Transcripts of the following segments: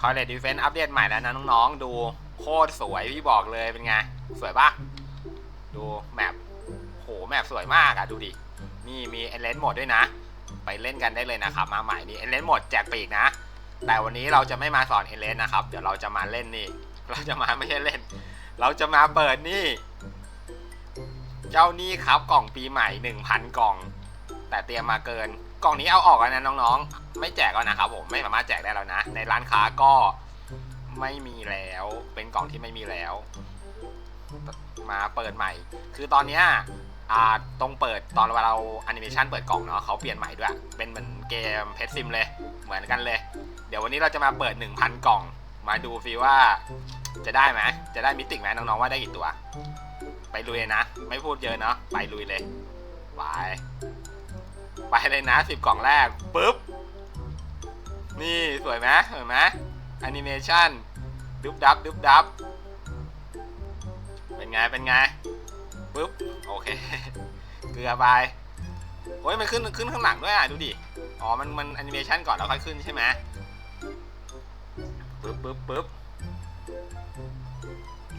ทอยเล t ดีเฟนต์อัปเดตใหม่แล้วนะน้องๆ ดูโคตรสวยพี่บอกเลยเป็นไง สวยปะดูแมปโหแมปสวยมากอะดูดิ นี่มีเอเลนโหมดด้วยนะ ไปเล่นกันได้เลยนะครับ มาใหม่นี่เอเลนโหมดแจกปีกนะ แต่วันนี้เราจะไม่มาสอนเอเลนนะครับ เดี๋ยวเราจะมาเล่นนี่ เราจะมาไม่ใช่เล่น เราจะมาเปิดนี่ เจ้านี่ครับกล่องปีใหม่ 1,000 กล่อง แต่เตรียมมาเกิน กล่องนี้เอาออกแล้วนะน้องๆ ไม่แจกแล้วนะครับผมไม่สามารถแจกได้แล้วนะ ในร้านค้าก็ไม่มีแล้ว เป็นกล่องที่ไม่มีแล้ว มาเปิดใหม่ คือตอนเนี้ยอ่าตรงเปิดตอนเวลาเราแอนิเมชันเปิดกล่องเนาะเขาเปลี่ยนใหม่ด้วย เป็นเหมือนเกมเพชรซิมเลย เหมือนกันเลย เดี๋ยววันนี้เราจะมาเปิด 1,000 กล่อง มาดูฟีว่าจะได้ไหมจะได้มิติไหมน้องๆว่าได้กี่ตัว ไปลุยเลยนะ ไม่พูดเยอะเนาะไปลุยเลยไป ไปเลยนะสิบกล่องแรกปุ๊บ นี่สวยไหมสวยไหมแอนิเมชันดุบดับดุบดับ เป็นไง เป็นไงปุ๊บ โอเค เกลือไปโอ้ยมันขึ้นขึ้นข้างหลังด้วยอะ ดูดิ อ๋อ มันมันแอนิเมชันก่อนแล้วค่อยขึ้นใช่ไหมปุ๊บปุ๊บปุ๊บ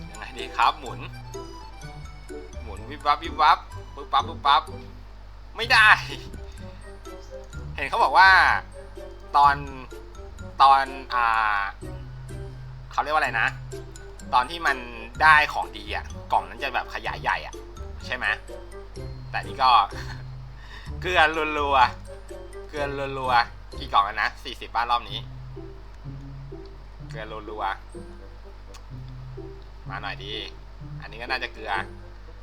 ยังไงดีครับ หมุน หมุนวิบวับวิบวับปุ๊บปั๊บปุ๊บปั๊บไม่ได้ ห็นเขาบอกว่าตอนตอนอ่าเขาเรียกว่าอะไรนะ ตอนที่มันได้ของดีอะกล่องนั้นจะแบบขยายใหญ่อะ ใช่ไหมแต่นี่ก็ เกลือรัวๆเกลือรัวๆกี่กล่องนะสี่สิบบ้านรอบนี้ เกลือรัวๆมาหน่อยดี อันนี้ก็น่าจะเกลือ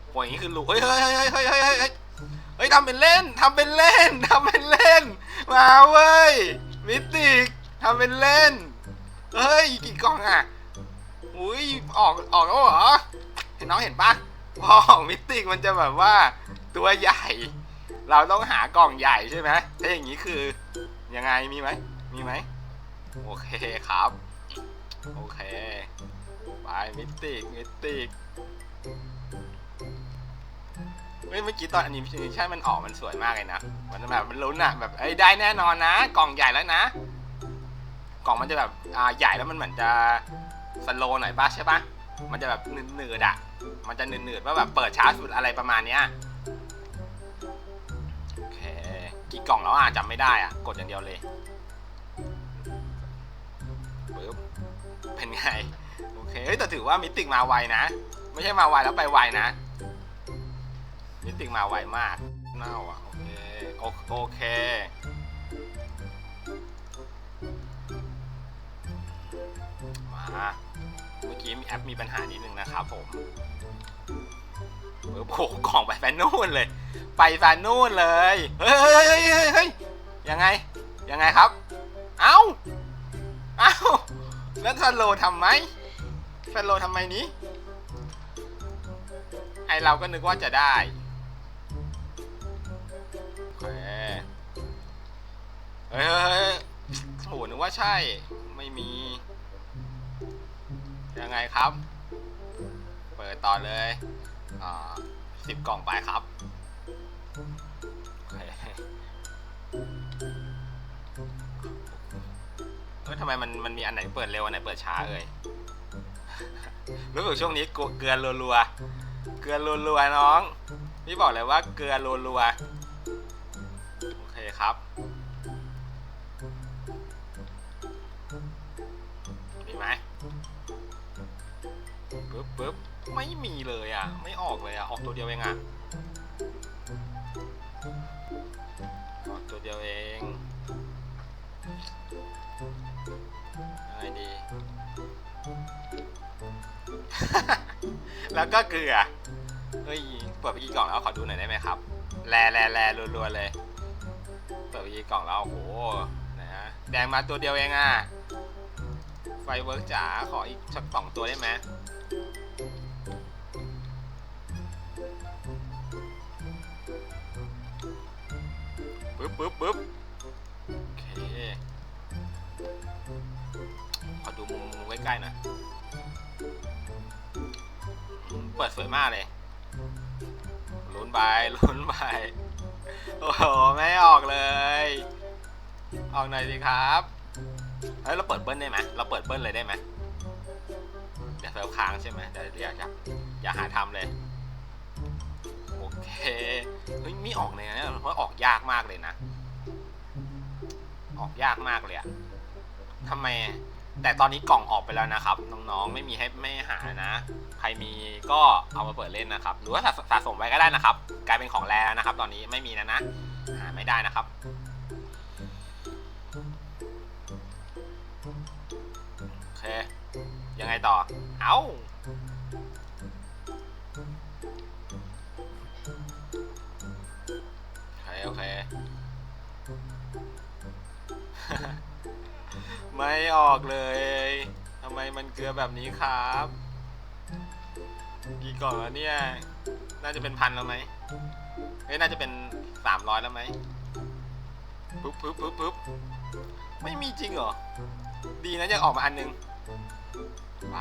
โหอย่างนี้คือรูเฮ้ยเฮ้ยเฮ้ยเฮ้ยเฮ้ย เฮ้ยทำเป็นเล่นทำเป็นเล่นทำเป็นเล่น มาเว้ยมิติกทำเป็นเล่น เฮ้ยกี่กล่องอะอุ้ยออกออกแล้วเหรอเห็นน้องเห็นปะพอของมิติกมันจะแบบว่าตัวใหญ่ เราต้องหากล่องใหญ่ใช่ไหมถ้าอย่างนี้คือยังไงมีไหมมีไหมโอเคครับ โอเค ไปมิติกมิติก เฮ้ยเมื่อกี้ตอนอันนี้ใช่มันออกมันสวยมากเลยนะ มันแบบมันลุ้นอะแบบเอ้ยได้แน่นอนนะ กล่องใหญ่แล้วนะ กล่องมันจะแบบอ่าใหญ่แล้วมันเหมือนจะสโลหน่อยป่ะใช่ป่ะ มันจะแบบหนืดๆอะมันจะหนืดๆว่าแบบเปิดช้าสุดอะไรประมาณเนี้ยโอเคกี่กล่องแล้วอะจำไม่ได้อะ กดอย่างเดียวเลยปึ๊บเป็นไง โอเค เฮ้ยแต่ถือว่ามิติมาไวนะ ไม่ใช่มาไวแล้วไปไวนะ มิติกมาไวมาก เน่าอะ โอเค โอเค มา เมื่อกี้มีแอปมีปัญหานิดนึงนะครับผมเออโผล่กล่องไปแฟนนู่นเลย ไปแฟนนู่นเลย เฮ้ยเฮ้ยเฮ้ยเฮ้ยเฮ้ยยังไง ยังไงครับ เอ้า เอ้า แล้วสโลทำไหมสโลทำไมนี้ไอเราก็นึกว่าจะได้ เฮ้ยโหนึกว่าใช่ ไม่มี ยังไงครับ เปิดต่อเลย อ่าสิบกล่องไปครับเคเอ้ยทำไมมันมันมีอันไหนเปิดเร็ว อันไหนเปิดช้าเอ่ย รู้สึกช่วงนี้กเกลือรัวๆ เกลือรัวๆน้อง พี่บอกเลยว่าเกลือรัวๆ โอเคครับ ปึ๊บปึ๊บไม่มีเลยอะ ไม่ออกเลยอะ ออกตัวเดียวเองอะ ออกตัวเดียวเองยังไงดี แล้วก็เกลือ เฮ้ย เปิดไปกี่กล่องแล้วขอดูหน่อยได้ไหมครับ แลแลแลรัวๆเลย เปิดไปกี่กล่องแล้วโอ้โห นะแดงมาตัวเดียวเองอะ ไฟเวิร์กจ๋าขออีกสักสองตัวได้ไหม ปึ๊บปึ๊บปึ๊บโอเคขอดูมุมมุมใกล้ๆหน่อยเปิดสวยมากเลยลุ้นไปลุ้นไปโอ้โหไม่ออกเลย ออกหน่อยสิครับทฮ้ยเราเปิดเบิ้ลได้ไหมเราเปิดเบิ้ลเลยได้ไหมเดี๋ยวเซิร์ฟค้างใช่ไหมเดี๋ยวอยากอย่าหาทำเลย เคเฮ้ยไม่ออกเลยนะเพราะออกยากมากเลยนะ ออกยากมากเลยอะทำไม แต่ตอนนี้กล่องออกไปแล้วนะครับ น้องๆ ไม่มีให้ไม่หานะ ใครมีก็เอามาเปิดเล่นนะครับ หรือว่าสะสมไว้ก็ได้นะครับ กลายเป็นของแรแล้วนะครับ ตอนนี้ไม่มีแล้วนะ หาไม่ได้นะครับโอเค ยังไงต่อ เอาโออกเลยทำไมมันเกลือแบบนี้ครับกี่กล่องแล้วเนี่ย น่าจะเป็นพันแล้วไหมเอ้ยน่าจะเป็นสามร้อยแล้วไหมปึ๊บปึ๊บปึ๊บปึ๊บไม่มีจริงเหรอ ดีนะยังออกมาอันนึง ไป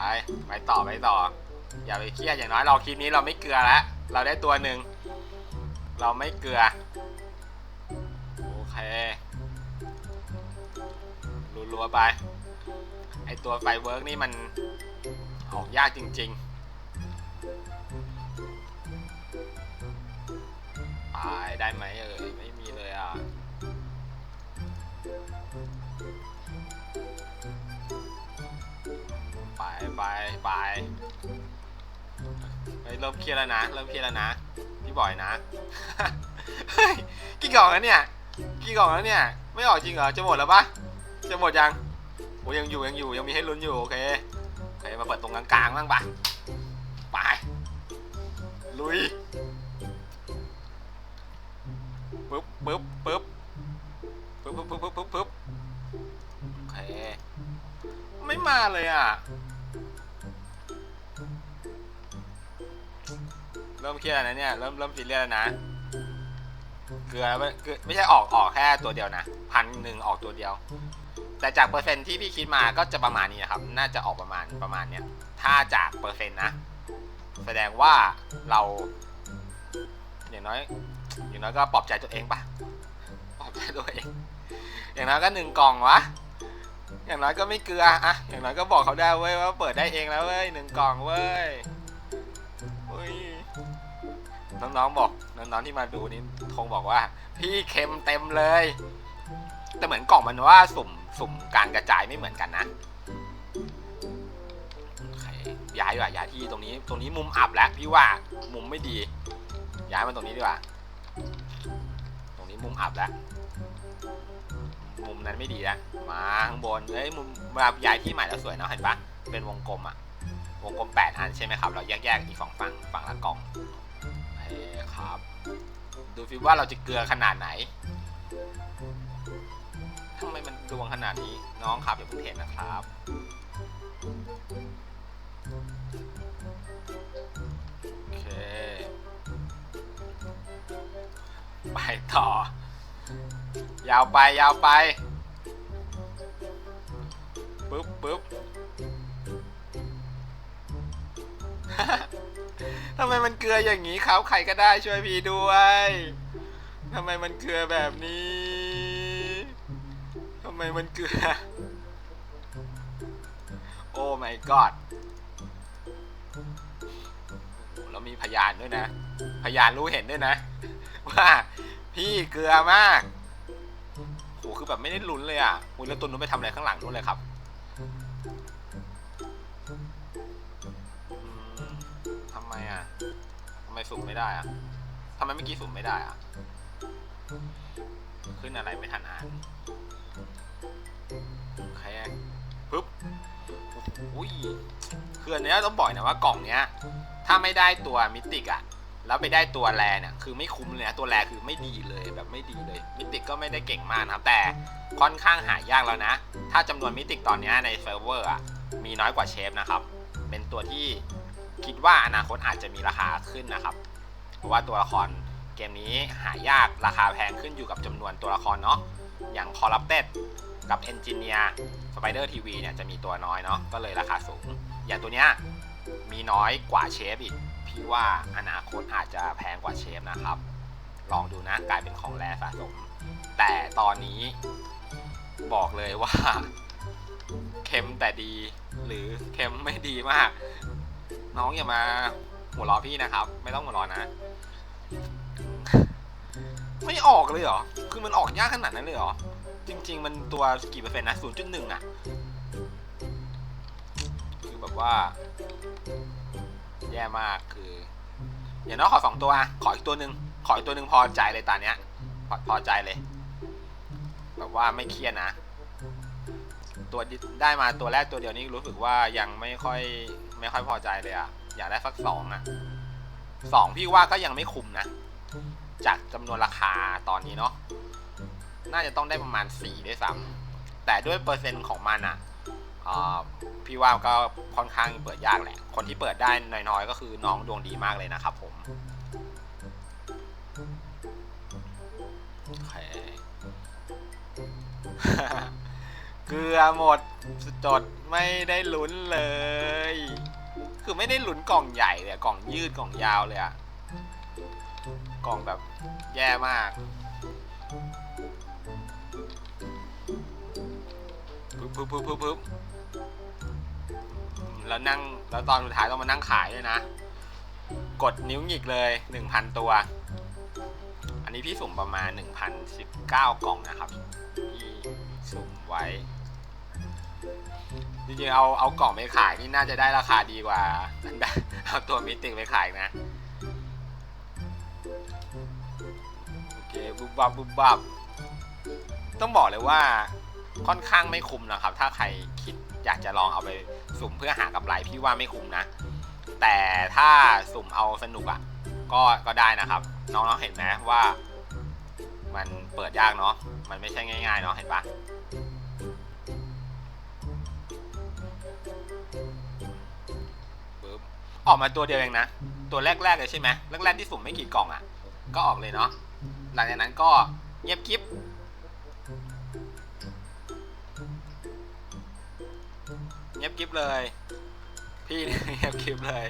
ไปต่อไปต่อ อย่าไปเครียดอย่างน้อยเราคลิปนี้เราไม่เกลือแล้ว เราได้ตัวหนึ่ง เราไม่เกลือ รัวๆไป ไอตัวไฟเวิร์กนี่มันออกยากจริงๆไปได้ไหมเอ่ยไม่มีเลยอะไปไปไปเฮ้ยเริ่มเครียดแล้วนะ เริ่มเครียดแล้วนะ พี่บอยนะเฮ้ยกี่กล่องแล้วเนี่ย กี่กล่องแล้วเนี่ย ไม่ออกจริงเหรอ จะหมดแล้วปะ จะหมดยังโอ้ยังอยู่ยังอยู่ยังมีให้ลุ้นอยู่โอเคโอเคมาเปิดตรงกลางๆบ้างปะไปลุยปึ๊บปึ๊บปึ๊บปึ๊บปึ๊บปึ๊บปึ๊บปึ๊บโอเคไม่มาเลยอะเริ่มเครียดนะเนี่ยเริ่มเริ่มซีเรียสแล้วนะเกลือไม่เกลือไม่ใช่ออกออกแค่ตัวเดียวนะพันหนึ่งออกตัวเดียว แต่จากเปอร์เซ็นต์ที่พี่คิดมาก็จะประมาณนี้นะครับ น่าจะออกประมาณประมาณเนี้ย ถ้าจากเปอร์เซ็นต์นะ แสดงว่าเราอย่างน้อย อย่างน้อยก็ปลอบใจตัวเองปะปลอบใจตัวเอง อย่างน้อยก็หนึ่งกล่องวะ อย่างน้อยก็ไม่เกลืออะอย่างน้อยก็บอกเขาได้เว้ยว่าเปิดได้เองแล้วเว้ยหนึ่งกล่องเว้ยอุ้ยน้องๆบอกน้องๆที่มาดูนี่คงบอกว่า พี่เค็มเต็มเลย แต่เหมือนกล่องมันว่าสุ่ม สุ่มการกระจายไม่เหมือนกันนะย้ายดีกว่าย้ายที่ตรงนี้ตรงนี้มุมอับแล้วพี่ว่ามุมไม่ดี ย้ายมาตรงนี้ดีกว่า ตรงนี้มุมอับแล้วมุมนั้นไม่ดีแล้วมาข้างบนเอ้ยมุมเวลาย้ายที่ใหม่แล้วสวยเนาะเห็นปะเป็นวงกลมอะวงกลมแปดอันใช่ไหมครับ เราแยกๆอีกสองฝั่งฝั่งละกล่องโอเคครับ ดูฟิว่าเราจะเกลือขนาดไหน ทำไมมันดวงขนาดนี้ น้องครับอย่าเพิ่งเทนะครับ โอเค ไปต่อ ยาวไปยาวไป ปึ๊บปึ๊บทำไมมันเกลืออย่างนี้ครับ ใครก็ได้ช่วยพี่ด้วย ทำไมมันเกลือแบบนี้ ไมมันเกลือ โอ้ my god โอ้แล้วมีพยานด้วยนะ พยานรู้เห็นด้วยนะ ว่าพี่เกลือมากโหคือแบบไม่ได้ลุ้นเลยอะอุ้ยแล้วตุนนู้นไปทำอะไรข้างหลังนู้นเลยครับทำไมอะทำไมสุ่มไม่ได้อะทำไมเมื่อกี้สุ่มไม่ได้อะ ขึ้นอะไรไม่ทันอ่าน โอเคปึ๊บอุ้ยคืออันเนี้ยต้องบอกนะว่ากล่องเนี้ย ถ้าไม่ได้ตัวมิติกอะแล้วไปได้ตัวแรเนี่ยคือไม่คุ้มเลยนะตัวแรคือไม่ดีเลยแบบไม่ดีเลย มิติกก็ไม่ได้เก่งมากนะครับ แต่ค่อนข้างหายากแล้วนะ ถ้าจำนวนมิติกตอนเนี้ยในเซิร์ฟเวอร์อะมีน้อยกว่าเชฟนะครับ เป็นตัวที่คิดว่าอนาคตอาจจะมีราคาขึ้นนะครับ เพราะว่าตัวละครเกมนี้หายากราคาแพงขึ้นอยู่กับจำนวนตัวละครเนาะอย่างคอรับเต็ด กับเอนจิเนียร์สไปเดอร์ทีวีเนี่ยจะมีตัวน้อยเนาะก็เลยราคาสูง อย่างตัวเนี้ยมีน้อยกว่าเชฟอีก พี่ว่าอนาคตอาจจะแพงกว่าเชฟนะครับ ลองดูนะกลายเป็นของแรสะสม แต่ตอนนี้บอกเลยว่าเค็มแต่ดี หรือเค็มไม่ดีมาก น้องอย่ามาหัวเราะพี่นะครับ ไม่ต้องหัวเราะนะ ไม่ออกเลยเหรอ คือมันออกยากขนาดนั้นเลยเหรอ จริง ๆ มันตัวกี่เปอร์เซ็นต์นะศูนย์จุดหนึ่งอะคือแบบว่า แย่มากคือ อย่างน้อยขอสองตัวอะขออีกตัวหนึ่งขออีกตัวหนึ่งพอใจเลยตาเนี้ย พอพอใจเลย แบบว่าไม่เครียดนะ ตัวได้มาตัวแรกตัวเดียวนี่รู้สึกว่ายังไม่ค่อยไม่ค่อยพอใจเลยอะอยากได้สักสองอะสองพี่ว่าก็ยังไม่คุ้มนะ จากจำนวนราคาตอนนี้เนาะ น่าจะต้องได้ประมาณสี่ด้วยซ้ำแต่ด้วยเปอร์เซ็นต์ของมันอะอ่าพี่ว่าก็ค่อนข้างเปิดยากแหละ คนที่เปิดได้น้อยๆ ก็คือน้องดวงดีมากเลยนะครับผมเกลือหมดจดไม่ได้ลุ้นเลย คือไม่ได้ลุ้นกล่องใหญ่เลยกล่องยืดกล่องยาวเลยอะกล่องแบบแย่มาก ปึ๊บปึ๊บปึ๊บปึ๊บปึ๊บแล้วนั่งแล้วตอนสุดท้ายต้องมานั่งขายด้วยนะ กดนิ้วหงิกเลย1,000ตัว อันนี้พี่สุ่มประมาณ1,019กล่องนะครับที่สุ่มไว้ จริงๆเอาเอากล่องไปขายนี่น่าจะได้ราคาดีกว่าเอาตัวมิติไปขายนะโอเคบุบบับบุบบับต้องบอกเลยว่า ค่อนข้างไม่คุ้มนะครับ ถ้าใครคิดอยากจะลองเอาไปสุ่มเพื่อหากำไรพี่ว่าไม่คุ้มนะ แต่ถ้าสุ่มเอาสนุกอะก็ก็ได้นะครับ น้องๆเห็นไหมว่า มันเปิดยากเนาะมันไม่ใช่ง่ายๆเนาะเห็นปะปึ๊บออกมาตัวเดียวเองนะ ตัวแรกๆเลยใช่ไหมแรกๆที่สุ่มไม่กี่กล่องอะ ก็ออกเลยเนาะหลังจากนั้นก็เงียบกิ๊บ เงียบกิ๊บเลย พี่เงียบกิ๊บเลย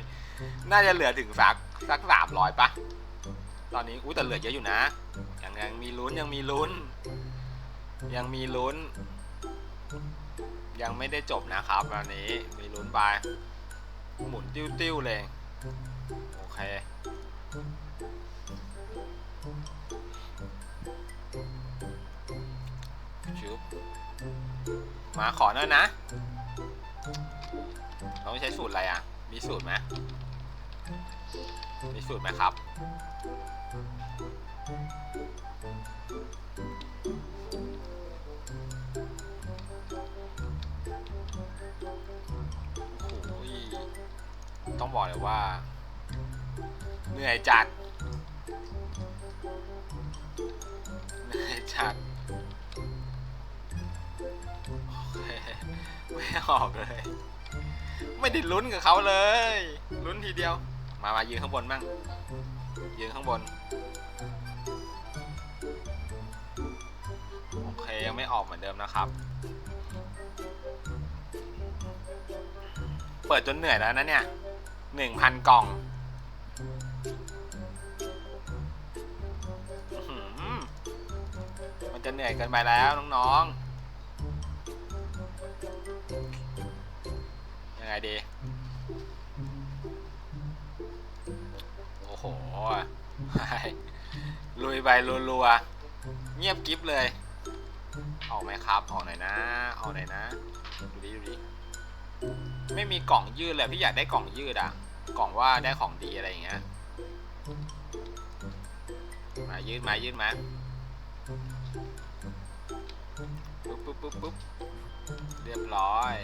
น่าจะเหลือถึงสักสักสามร้อยปะตอนนี้อุ้ยแต่เหลือเยอะอยู่นะยังยังมีลุ้นยังมีลุ้น ยังมีลุ้น ยังไม่ได้จบนะครับตอนนี้มีลุ้นไปหมุนติ้วๆเลยโอเคชุบมาขอหน่อยนะ ใช้สูตรอะไรอะ มีสูตรไหมมีสูตรไหมครับโอ้โหต้องบอกเลยว่า เหนื่อยจัด เหนื่อยจัดไม่ออกเลย ไม่ได้ลุ้นกับเขาเลย ลุ้นทีเดียว มามายืนข้างบนบ้างยืนข้างบน โอเคยังไม่ออกเหมือนเดิมนะครับ เปิดจนเหนื่อยแล้วนะเนี่ยหนึ่งพันกล่องมันจะเหนื่อยเกินไปแล้วน้องๆ ดี โอ้โห ลุยไปรัวๆ เงียบกิ๊บเลย ออกไหมครับ ออกหน่อยนะ ออกหน่อยนะ ดูดิ ดูดิ ไม่มีกล่องยืดเลย พี่อยากได้กล่องยืดอะกล่องว่าได้ของดีอะไรอย่างเงี้ย มายืดมายืดมาปุ๊บปุ๊บปุ๊บปุ๊บเรียบร้อย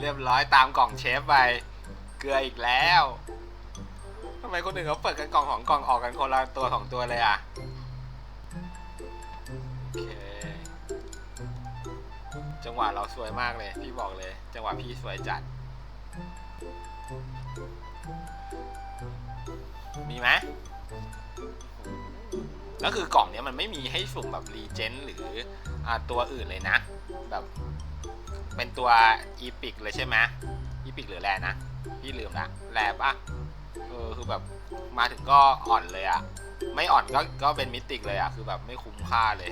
เรียบร้อยตามกล่องเชฟไป เกลืออีกแล้วทำไมคนอื่นเขาเปิดกันกล่องของกล่องออกกันคนละตัวของตัวเลยอะโอเคจังหวะเราสวยมากเลย พี่บอกเลย จังหวะพี่สวยจัด มีไหมแล้วคือกล่องเนี้ยมันไม่มีให้สุ่มแบบรีเจนหรืออ่าตัวอื่นเลยนะ แบบ เป็นตัวอีพิกเลยใช่ไหมอีพิกหรือแรนะพี่ลืมละแรปะเออคือแบบมาถึงก็อ่อนเลยอะไม่อ่อนก็ก็เป็นมิติกเลยอะคือแบบไม่คุ้มค่าเลย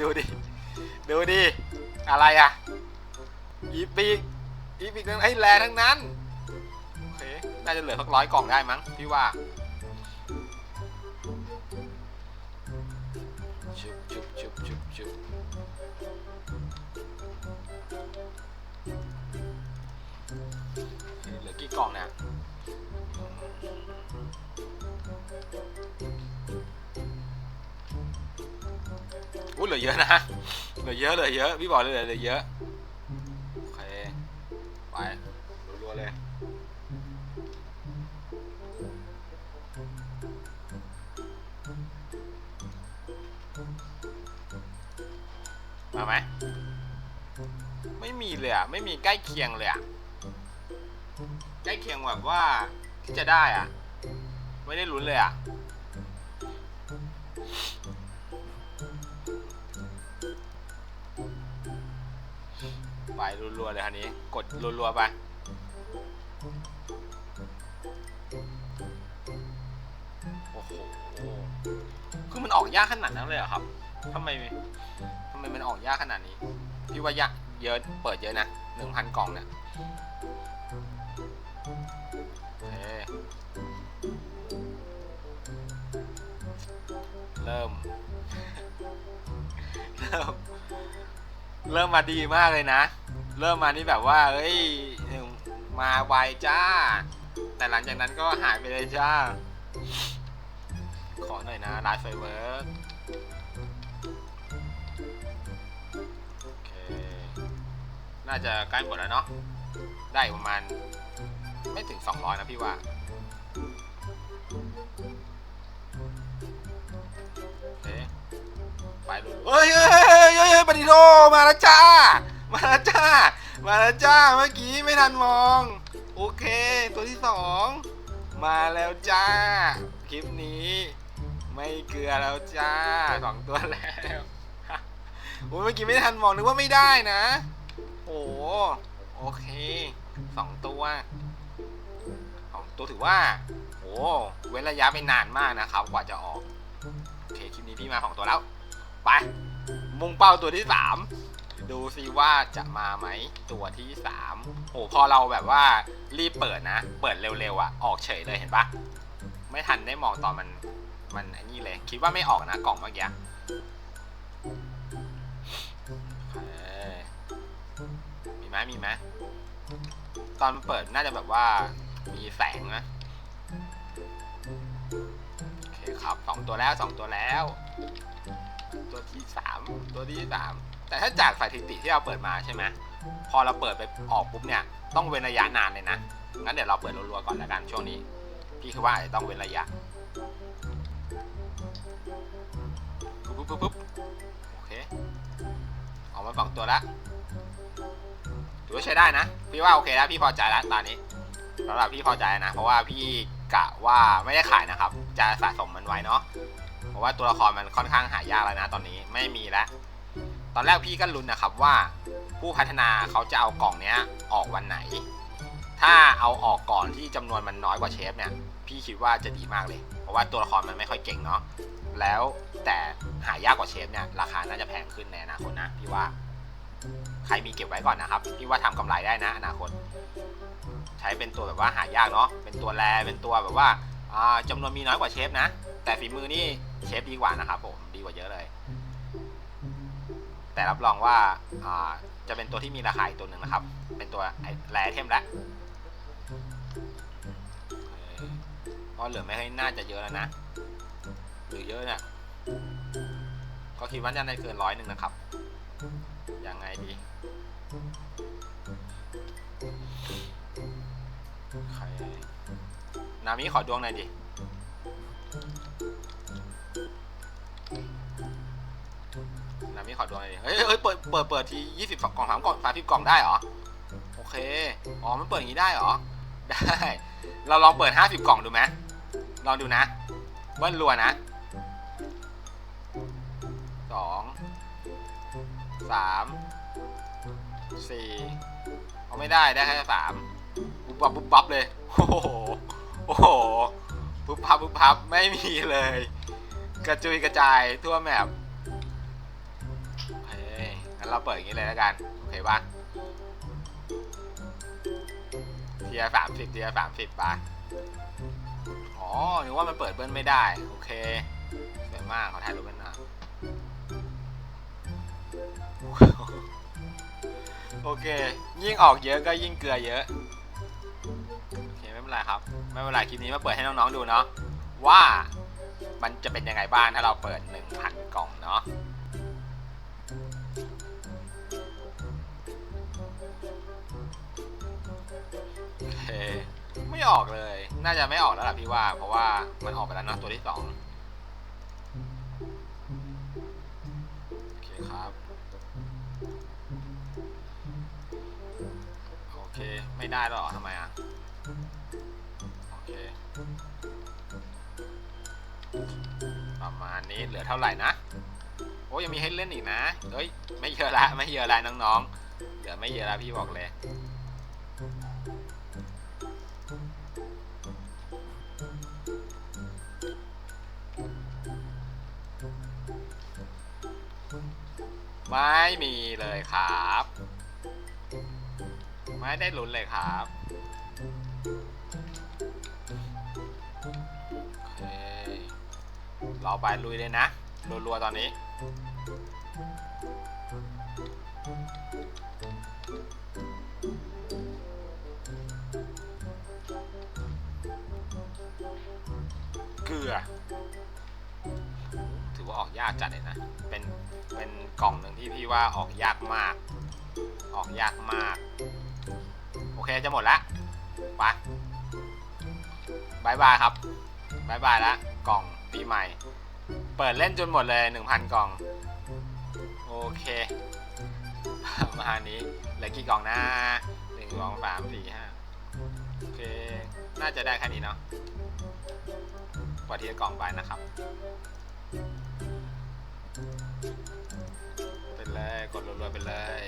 ดูดิ ดูดิ อะไรอะอีปีกอีปีกนั้นไอ้แรทั้งนั้นโอเคน่าจะเหลือสักร้อยกล่องได้มั้งพี่ว่า กล่องเนี่ยอุ้ยเหลือเยอะนะเหลือเยอะเหลือเยอะพี่บอกเลยเหลือเยอะโอเคไปรัวๆเลยมาไหมไม่มีเลยอะไม่มีใกล้เคียงเลยอะ ใกล้เคียงแบบว่าที่จะได้อะ ไม่ได้ลุ้นเลยอะ ไปรัวๆเลยคันนี้ กดรัวๆไปโอ้โหคือมันออกยากขนาดนั้นเลยเหรอครับทำไมทำไมมันออกยากขนาดนี้ พี่ว่ายากเยอะ เปิดเยอะนะหนึ่งพันกล่องเนี่ย โอเคเริ่ม เริ่ม เริ่มมาดีมากเลยนะ เริ่มมานี่แบบว่าเฮ้ย มาไวจ้า แต่หลังจากนั้นก็หายไปเลยจ้า ขอหน่อยนะไลฟ์ไฟเวิร์กโอเคน่าจะใกล้หมดแล้วเนาะ ได้อีกประมาณ ไม่ถึง 200 นะพี่ว่าโอเคไปดูเฮ้ยเฮ้ยเฮ้ยเฮ้ยเฮ้ยปฏิโทมาแล้วจ้า มาแล้วจ้า มาแล้วจ้า เมื่อกี้ไม่ทันมอง โอเค ตัวที่สอง มาแล้วจ้า คลิปนี้ ไม่เกลือแล้วจ้าสองตัวแล้วโอ้เมื่อกี้ไม่ทันมองนึกว่าไม่ได้นะ โอ้โอเคสองตัว ตัวถือว่าโอ้เว้นระยะไปนานมากนะครับ กว่าจะออกโอเคคลิปนี้พี่มาของตัวแล้ว ไป มุ่งเป้าตัวที่สามดูซิว่าจะมาไหมตัวที่สามโอ้พอเราแบบว่ารีบเปิดนะ เปิดเร็วๆอะออกเฉยเลยเห็นปะไม่ทันได้มองตอนมันมันอ้นี่เลย คิดว่าไม่ออกนะกล่องเมื่อกี้มีไหมมีไหมตอนเปิดน่าจะแบบว่า มีแสงนะโอเคครับสองตัวแล้วสองตัวแล้ว ตัวที่สามตัวที่สามแต่ถ้าจากสถิติที่เราเปิดมาใช่ไหมพอเราเปิดไปออกปุ๊บเนี่ยต้องเว้นระยะนานเลยนะงั้นเดี๋ยวเราเปิดรัวๆก่อนแล้วกันช่วงนี้ พี่คิดว่าจะต้องเว้นระยะปุ๊บปุ๊บปุ๊บโอเคออกมาสองตัวแล้วถือว่าใช้ได้นะ พี่ว่าโอเคแล้วพี่พอใจแล้วตอนนี้ สำหรับพี่พอใจนะ เพราะว่าพี่กะว่าไม่ได้ขายนะครับ จะสะสมมันไว้เนาะเพราะว่าตัวละครมันค่อนข้างหายากแล้วนะ ตอนนี้ไม่มีแล้วตอนแรกพี่ก็ลุ้นนะครับว่า ผู้พัฒนาเขาจะเอากล่องเนี้ยออกวันไหน ถ้าเอาออกก่อนที่จำนวนมันน้อยกว่าเชฟเนี่ย พี่คิดว่าจะดีมากเลย เพราะว่าตัวละครมันไม่ค่อยเก่งเนาะแล้วแต่หายากกว่าเชฟเนี่ยราคาน่าจะแพงขึ้นในอนาคตนะพี่ว่าใครมีเก็บไว้ก่อนนะครับ พี่ว่าทำกำไรได้นะอนาคต ใช้เป็นตัวแบบว่าหายากเนาะเป็นตัวแรเป็นตัวแบบว่าอ่าจำนวนมีน้อยกว่าเชฟนะ แต่ฝีมือนี่เชฟดีกว่านะครับผมดีกว่าเยอะเลย แต่รับรองว่าจะเป็นตัวที่มีราคาอีกตัวหนึ่งนะครับ เป็นตัวแรเทมแล้วก็เหลือไม่ให้น่าจะเยอะแล้วนะหรือเยอะเนี่ยก็คิดว่าจะได้เกินร้อยหนึ่งนะครับยังไงดี ใครนามิขอดวงหน่อยดินามิขอดวงหน่อยดิเฮ้ยเฮ้ยเปิดเปิดเปิดทียี่สิบกล่องสามกล่องสามสิบกล่องได้เหรอ โอเค อ๋อ มันเปิดอย่างนี้ได้เหรอ ได้ เราลองเปิดห้าสิบกล่องดูไหมลองดูนะ เบิ้ลรัวนะสองสามสี่เอาไม่ได้ได้แค่สาม ปุ๊บปั๊บปุ๊บปั๊บเลยโอ้โหโอ้โหปุ๊บพับปุ๊บพับไม่มีเลย กระจุยกระจายทั่วแมปโอเคงั้นเราเปิดอย่างนี้เลยแล้วกันโอเคปะเทียสามสิบเทียสามสิบปะอ๋อนึกว่ามันเปิดเบิ้ลไม่ได้ โอเคสวยมากขอถ่ายรูปกันหนะโอเค ยิ่งออกเยอะก็ยิ่งเกลือเยอะ เคไม่เป็นไรครับ ไม่เป็นไรคลิปนี้มาเปิดให้น้องๆดูเนาะว่ามันจะเป็นยังไงบ้างถ้าเราเปิด 1,000 กล่องเนาะโอเคไม่ออกเลย น่าจะไม่ออกแล้วล่ะพี่ว่า เพราะว่ามันออกไปแล้วเนาะตัวที่สองโอเคครับ โอเค ไม่ได้หรอทำไมอะ นี้เหลือเท่าไหร่นะ โอ้ยังมีให้เล่นอีกนะ เฮ้ย ไม่เยอะละ ไม่เยอะละน้องๆ เหลือไม่เยอะละพี่บอกเลยไม่มีเลยครับ ไม่ได้ลุ้นเลยครับ เราไปลุยเลยนะรัวๆตอนนี้ เกลือ ถือว่าออกยากจัดเลยนะ เป็น เป็นกล่องหนึ่งที่พี่ว่าออกยากมาก ออกยากมาก โอเคจะหมดละไปบายบายครับบายบายละกล่อง ปีใหม่ เปิดเล่นจนหมดเลย 1,000 กล่อง โอเคประมาณนี้เหลือกี่กล่องนะหนึ่งสองสามสี่ห้าโอเค น่าจะได้แค่นี้เนาะกว่าที่จะกล่องไปนะครับไปเลย กดรัวๆไปเลย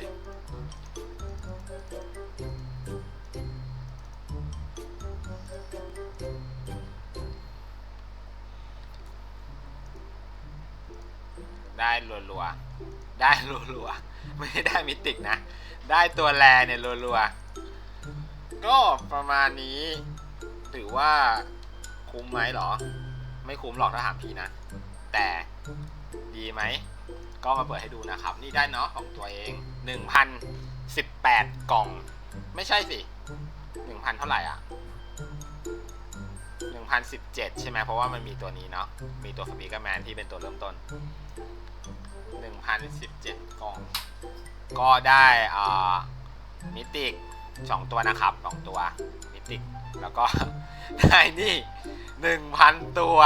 ได้รัวๆ ได้รัวๆ ไม่ได้มิติกนะ ได้ตัวแรเนี่ยรัวๆ ก็ประมาณนี้ ถือว่าคุ้มไหมหรอ ไม่คุ้มหรอกถ้าถามพี่นะ แต่ดีไหม ก็มาเปิดให้ดูนะครับ นี่ได้เนาะของตัวเอง 1,018 กล่อง ไม่ใช่สิ 1,000 เท่าไหร่อะ1,017 ใช่ไหมเพราะว่ามันมีตัวนี้เนาะ มีตัวสปีกเกอร์แมนที่เป็นตัวเริ่มต้น 1,017 กล่อง ก็ได้อ่ามิติก2ตัวนะครับ2ตัวมิติกแล้วก็ ได้นี่1,000ตัว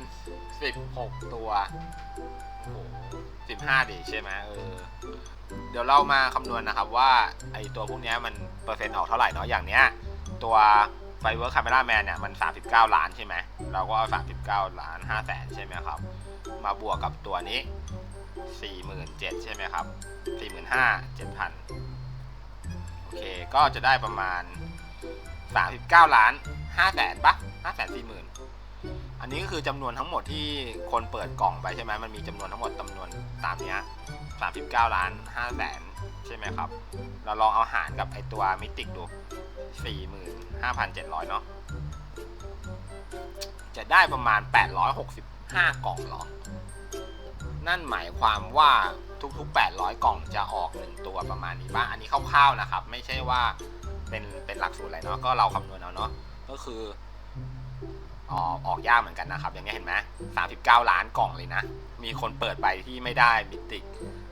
1,016ตัวโอ้โหสิบห้าดิใช่ไหมเออเดี๋ยวเรามาคำนวณนะครับว่าไอตัวพวกนี้มันเปอร์เซ็นต์ออกเท่าไหร่เนาะอย่างเนี้ย ตัวไฟเวอร์คาเมราแมนเนี่ยมัน 39 ล้านใช่ไหมเราก็เอา 39 ล้าน5แสนใช่ไหมครับ มาบวกกับตัวนี้ 47,000 ใช่ไหมครับ 45,000 7,000 โอเค ก็จะได้ประมาณ 39 ล้าน5แสนปะ5แสน40,000อันนี้ก็คือจำนวนทั้งหมดที่คนเปิดกล่องไปใช่ไหมมันมีจำนวนทั้งหมดจำนวนตามนี้39 ล้าน5แสนใช่ไหมครับ เราลองเอาหารกับไอตัวมิติกดู 45,700 เนาะจะได้ประมาณ 5 กล่องหรอ นั่นหมายความว่าทุกๆ 800 กล่องจะออก1ตัวประมาณนี้บ้างอันนี้คร่าวๆนะครับ ไม่ใช่ว่าเป็นเป็นหลักสูตรอะไรเนาะก็เราคำนวณเอาเนาะก็คือออกออกยากเหมือนกันนะครับ อย่างเงี้ยเห็นไหมสามสิบเก้าล้านกล่องเลยนะ มีคนเปิดไปที่ไม่ได้มิติก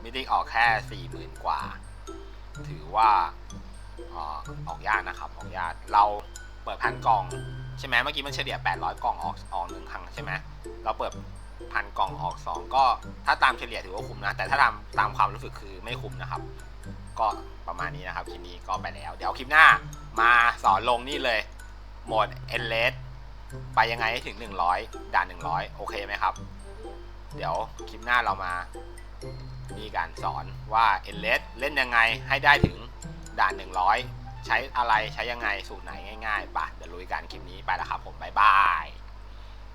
มิติกออกแค่สี่หมื่นกว่า ถือว่าออออกยากนะครับ ออกยาก เราเปิดพันกล่อง ใช่ไหมเมื่อกี้มันเฉลี่ย 800 กล่องออกออกหนึ่งครั้งใช่ไหมเราเปิดพันกล่องออก 2 ก็ถ้าตามเฉลี่ยถือว่าคุ้มนะ แต่ถ้าตามตามความรู้สึกคือไม่คุ้มนะครับ ก็ประมาณนี้นะครับคลิปนี้ก็ไปแล้ว เดี๋ยวคลิปหน้ามาสอนลงนี่เลยโหมด e n l e s ไปยังไงให้ถึง 100 ด่าน 100 โอเคไหมครับ เดี๋ยวคลิปหน้าเรามามีการสอนว่า e n l e s เล่นยังไงให้ได้ถึงด่าน 100 ใช้อะไรใช้ยังไงสูตรไหนง่ายๆปะเดี๋ยวลุยกันคลิปนี้ไปแล้วครับผมบ๊ายบาย